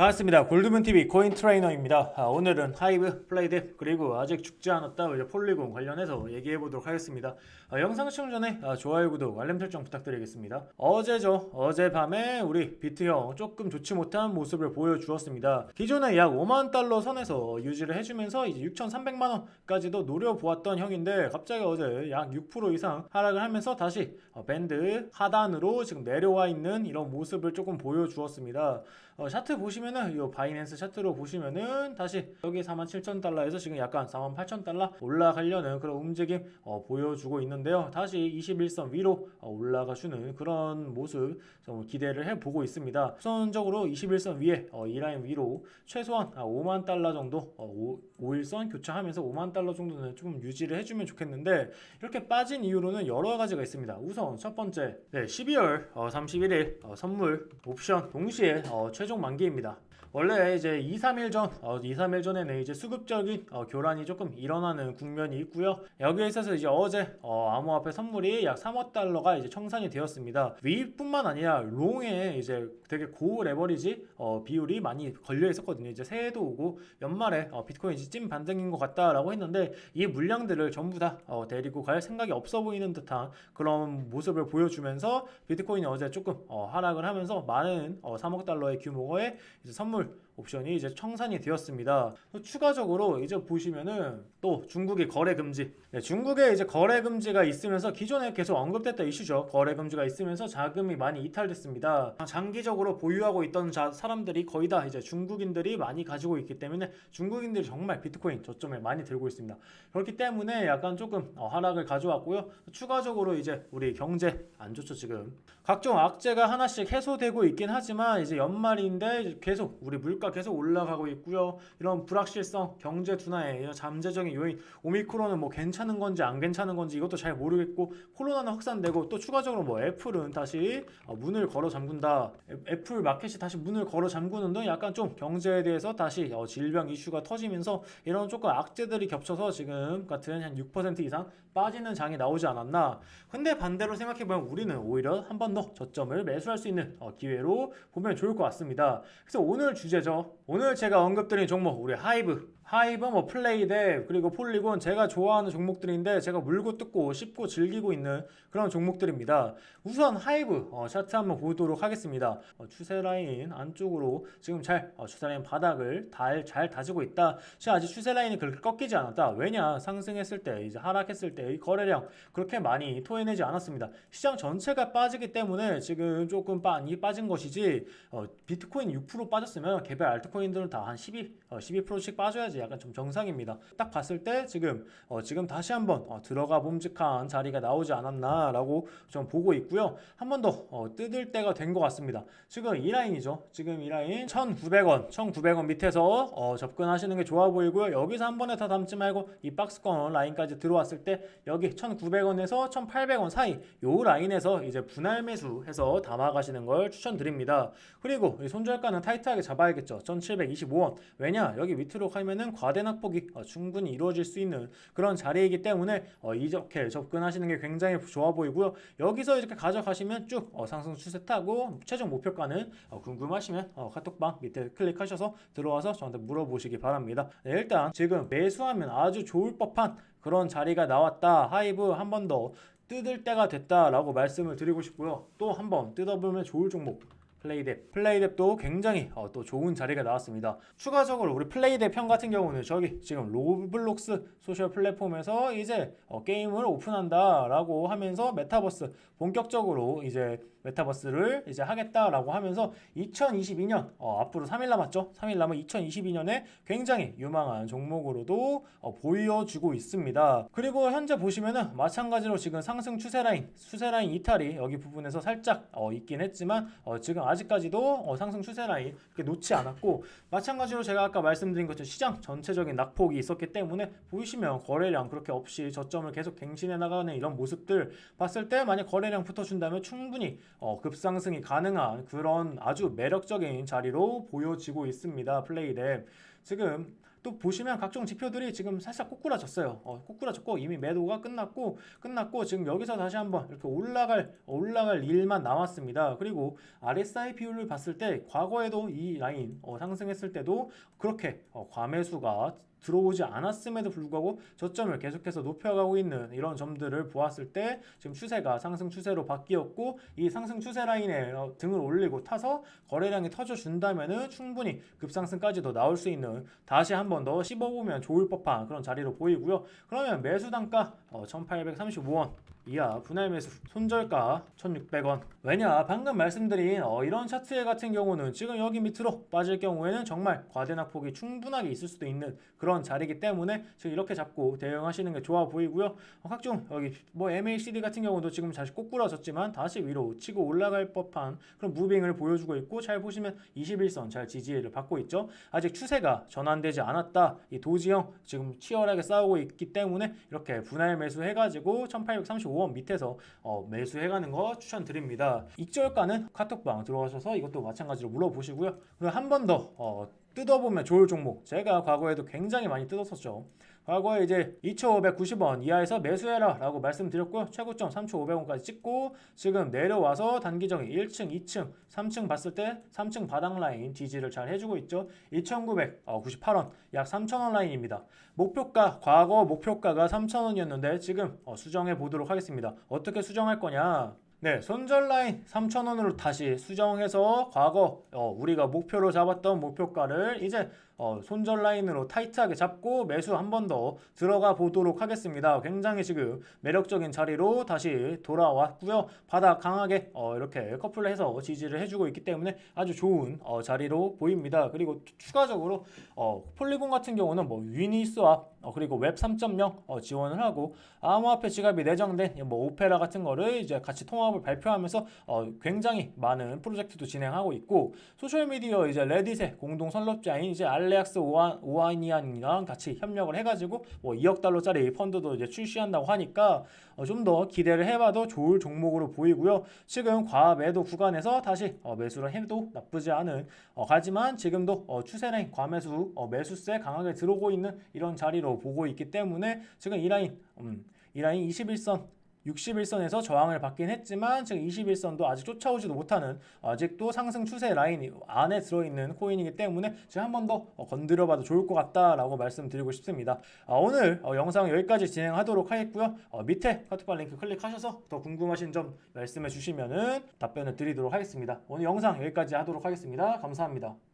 반갑습니다. 골드문TV 코인 트레이너입니다. 아, 오늘은 하이브, 플레이드 그리고 아직 죽지 않았다 폴리곤 관련해서 얘기해 보도록 하겠습니다. 아, 영상 시청 전에 아, 좋아요, 구독, 알림 설정 부탁드리겠습니다. 어제죠. 어젯밤에 우리 비트형 조금 좋지 못한 모습을 보여주었습니다. 기존에 약 5만 달러 선에서 유지를 해주면서 이제 6,300만 원까지도 노려보았던 형인데 갑자기 어제 약 6% 이상 하락을 하면서 다시 어, 밴드 하단으로 지금 내려와 있는 이런 모습을 조금 보여주었습니다. 어, 차트 보시면은 이 바이낸스 차트로 보시면은 다시 여기 47,000달러에서 지금 약간 48,000달러 올라가려는 그런 움직임 어, 보여주고 있는데요. 다시 21선 위로 어, 올라가 주는 그런 모습 좀 기대를 해보고 있습니다. 우선적으로 21선 위에 어, 이 라인 위로 최소한 아, 5만 달러 정도 어, 5, 일선 교차하면서 5만 달러 정도는 조금 유지를 해주면 좋겠는데 이렇게 빠진 이유로는 여러 가지가 있습니다. 우선 첫 번째 네, 12월 어, 31일 어, 선물 옵션 동시에 어, 최종 만기입니다. 원래 이제 2, 3일 전, 어, 2, 3일 전에는 이제 수급적인 어, 교란이 조금 일어나는 국면이 있고요. 여기에 있어서 이제 어제 어, 암호화폐 선물이 약 3억 달러가 이제 청산이 되었습니다. 위뿐만 아니라 롱에 이제 되게 고 레버리지 어, 비율이 많이 걸려 있었거든요. 이제 새해도 오고 연말에 어, 비트코인 이제 찐 반등인 것 같다라고 했는데 이 물량들을 전부 다 어, 데리고 갈 생각이 없어 보이는 듯한 그런 모습을 보여주면서 비트코인이 어제 조금 어, 하락을 하면서 많은 어, 3억 달러의 규모의 이제 선물 옵션이 이제 청산이 되었습니다. 또 추가적으로 이제 보시면은 또 중국의 거래 금지. 네, 중국에 이제 거래 금지가 있으면서 기존에 계속 언급됐던 이슈죠. 거래 금지가 있으면서 자금이 많이 이탈됐습니다. 장기적으로 보유하고 있던 자, 사람들이 거의 다 이제 중국인들이 많이 가지고 있기 때문에 중국인들이 정말 비트코인 저점에 많이 들고 있습니다. 그렇기 때문에 약간 조금 어, 하락을 가져왔고요. 추가적으로 이제 우리 경제 안 좋죠 지금. 각종 악재가 하나씩 해소되고 있긴 하지만 이제 연말인데 계속 우리 물가 계속 올라가고 있고요. 이런 불확실성, 경제 이런 잠재적인 요인, 오미크론은 뭐 괜찮은 건지 안 괜찮은 건지 이것도 잘 모르겠고 코로나는 확산되고 또 추가적으로 뭐 애플은 다시 어, 문을 걸어 잠근다. 애- 애플 마켓이 다시 문을 걸어 잠그는 등 약간 좀 경제에 대해서 다시 어, 질병 이슈가 터지면서 이런 조금 악재들이 겹쳐서 지금 같은 한 6% 이상 빠지는 장이 나오지 않았나. 근데 반대로 생각해보면 우리는 오히려 한 번 더 저점을 매수할 수 있는 어, 기회로 보면 좋을 것 같습니다. 그래서 오늘 주제죠. 오늘 제가 언급드린 종목 우리 하이브 하이브 뭐 플레이대 그리고 폴리곤 제가 좋아하는 종목들인데 제가 물고 뜯고 씹고 즐기고 있는 그런 종목들입니다. 우선 하이브 어, 차트 한번 보도록 하겠습니다. 어, 추세 라인 안쪽으로 지금 잘 어, 추세 라인 바닥을 달, 잘 다지고 있다. 지금 아직 추세 라인이 그렇게 꺾이지 않았다. 왜냐 상승했을 때 이제 하락했을 때이 거래량 그렇게 많이 토해내지 않았습니다. 시장 전체가 빠지기 때문에 지금 조금 많이 빠진 것이지 어, 비트코인 6% 빠졌으면 개별 알트코인 들은 다 한 12, 어, 12%씩 빠져야지 약간 좀 정상입니다. 딱 봤을 때 지금 어, 지금 다시 한번 어, 들어가 봄직한 자리가 나오지 않았나라고 좀 보고 있고요. 한 번 더 어, 뜯을 때가 된 것 같습니다. 지금 이 라인이죠. 지금 이 라인 1,900원, 1,900원 밑에서 어, 접근하시는 게 좋아 보이고요. 여기서 한 번에 다 담지 말고 이 박스권 라인까지 들어왔을 때 여기 1,900원에서 1,800원 사이 요 라인에서 이제 분할 매수해서 담아가시는 걸 추천드립니다. 그리고 이 손절가는 타이트하게 잡아야겠죠. 1,725원. 왜냐 여기 밑으로 가면은 과대 낙폭이 어, 충분히 이루어질 수 있는 그런 자리이기 때문에 어, 이렇게 접근하시는 게 굉장히 좋아 보이고요. 여기서 이렇게 가져가시면 쭉 어, 상승 추세 타고 최종 목표가는 어, 궁금하시면 어, 카톡방 밑에 클릭하셔서 들어와서 저한테 물어보시기 바랍니다. 네, 일단 지금 매수하면 아주 좋을 법한 그런 자리가 나왔다. 하이브 한 번 더 뜯을 때가 됐다라고 말씀을 드리고 싶고요. 또 한 번 뜯어보면 좋을 종목 플레이뎁 플레이뎁도 굉장히 어, 또 좋은 자리가 나왔습니다. 추가적으로 우리 플레이뎁 형 같은 경우는 저기 지금 로블록스 소셜 플랫폼에서 이제 어, 게임을 오픈한다 라고 하면서 메타버스 본격적으로 이제 메타버스를 이제 하겠다라고 하면서 2022년 어, 앞으로 3일 남았죠. 3일 남은 2022년에 굉장히 유망한 종목으로도 어, 보여주고 있습니다. 그리고 현재 보시면은 마찬가지로 지금 상승 추세 라인, 추세 라인 이탈이 여기 부분에서 살짝 어, 있긴 했지만 어, 지금 아직까지도 어, 상승 추세 라인 그렇게 놓지 않았고 마찬가지로 제가 아까 말씀드린 것처럼 시장 전체적인 낙폭이 있었기 때문에 보이시면 거래량 그렇게 없이 저점을 계속 갱신해 나가는 이런 모습들 봤을 때 만약 거래량 붙어준다면 충분히 어, 급상승이 가능한 그런 아주 매력적인 자리로 보여지고 있습니다. 플레이랩 지금 또 보시면 각종 지표들이 지금 살짝 꼬꾸라졌어요. 어, 꼬꾸라졌고 이미 매도가 끝났고 끝났고 지금 여기서 다시 한번 이렇게 올라갈 올라갈 일만 남았습니다. 그리고 RSI 비율을 봤을 때 과거에도 이 라인 어, 상승했을 때도 그렇게 어, 과매수가 들어오지 않았음에도 불구하고 저점을 계속해서 높여가고 있는 이런 점들을 보았을 때 지금 추세가 상승 추세로 바뀌었고 이 상승 추세 라인에 어, 등을 올리고 타서 거래량이 터져준다면은 충분히 급상승까지도 나올 수 있는 다시 한 번 더 씹어보면 좋을 법한 그런 자리로 보이고요. 그러면 매수 단가 어, 1835원 이하 분할 매수 손절가 1600원. 왜냐 방금 말씀드린 어, 이런 차트 같은 경우는 지금 여기 밑으로 빠질 경우에는 정말 과대낙폭이 충분하게 있을 수도 있는 그런 자리이기 때문에 지금 이렇게 잡고 대응하시는 게 좋아 보이고요. 어, 각종 여기 뭐 MACD 같은 경우도 지금 다시 꼬꾸라졌지만 다시 위로 치고 올라갈 법한 그런 무빙을 보여주고 있고 잘 보시면 21선 잘 지지를 받고 있죠. 아직 추세가 전환되지 않았다. 이 도지형 지금 치열하게 싸우고 있기 때문에 이렇게 분할 매수 해가지고 1835원 밑에서 어, 매수해가는 거 추천드립니다. 익절가는 카톡방 들어가셔서 이것도 마찬가지로 물어보시고요. 그리고 한 번더 어, 뜯어보면 좋을 종목 제가 과거에도 굉장히 많이 뜯었었죠. 과거에 이제 2,590원 이하에서 매수해라 라고 말씀드렸고요. 최고점 3,500원까지 찍고 지금 내려와서 단기적인 1층, 2층, 3층 봤을 때 3층 바닥 라인 지지를 잘 해주고 있죠. 2,998원 약 3,000원 라인입니다. 목표가 과거 목표가가 3,000원이었는데 지금 어, 수정해 보도록 하겠습니다. 어떻게 수정할 거냐? 네, 손절 라인 3,000원으로 다시 수정해서 과거 어, 우리가 목표로 잡았던 목표가를 이제 어, 손절 라인으로 타이트하게 잡고 매수 한 번 더 들어가 보도록 하겠습니다. 굉장히 지금 매력적인 자리로 다시 돌아왔고요. 바닥 강하게 어, 이렇게 커플해서 지지를 해주고 있기 때문에 아주 좋은 어, 자리로 보입니다. 그리고 추- 추가적으로 어, 폴리곤 같은 경우는 뭐 유니스왑 어, 그리고 웹 3.0 어, 지원을 하고 암호화폐 지갑이 내정된 뭐 오페라 같은 거를 이제 같이 통합을 발표하면서 어, 굉장히 많은 프로젝트도 진행하고 있고 소셜 미디어 이제 레딧의 공동 설립자인 이제 오아, 오아니안이랑 같이 협력을 해가지고 뭐 2억 달러짜리 펀드도 이제 출시한다고 하니까 어, 좀 더 기대를 해봐도 좋을 종목으로 보이고요. 지금 과매도 구간에서 다시 어, 매수를 해도 나쁘지 않은 어, 하지만 지금도 어, 추세라인 과매수 어, 매수세 강하게 들어오고 있는 이런 자리로 보고 있기 때문에 지금 이 라인 음, 이 라인 21선 61선에서 저항을 받긴 했지만 지금 21선도 아직 쫓아오지도 못하는 아직도 상승 추세 라인 안에 들어있는 코인이기 때문에 지금 한 번 더 건드려봐도 좋을 것 같다라고 말씀드리고 싶습니다. 아, 오늘 어, 영상 여기까지 진행하도록 하겠고요. 어, 밑에 카톡방 링크 클릭하셔서 더 궁금하신 점 말씀해 주시면은 답변을 드리도록 하겠습니다. 오늘 영상 여기까지 하도록 하겠습니다. 감사합니다.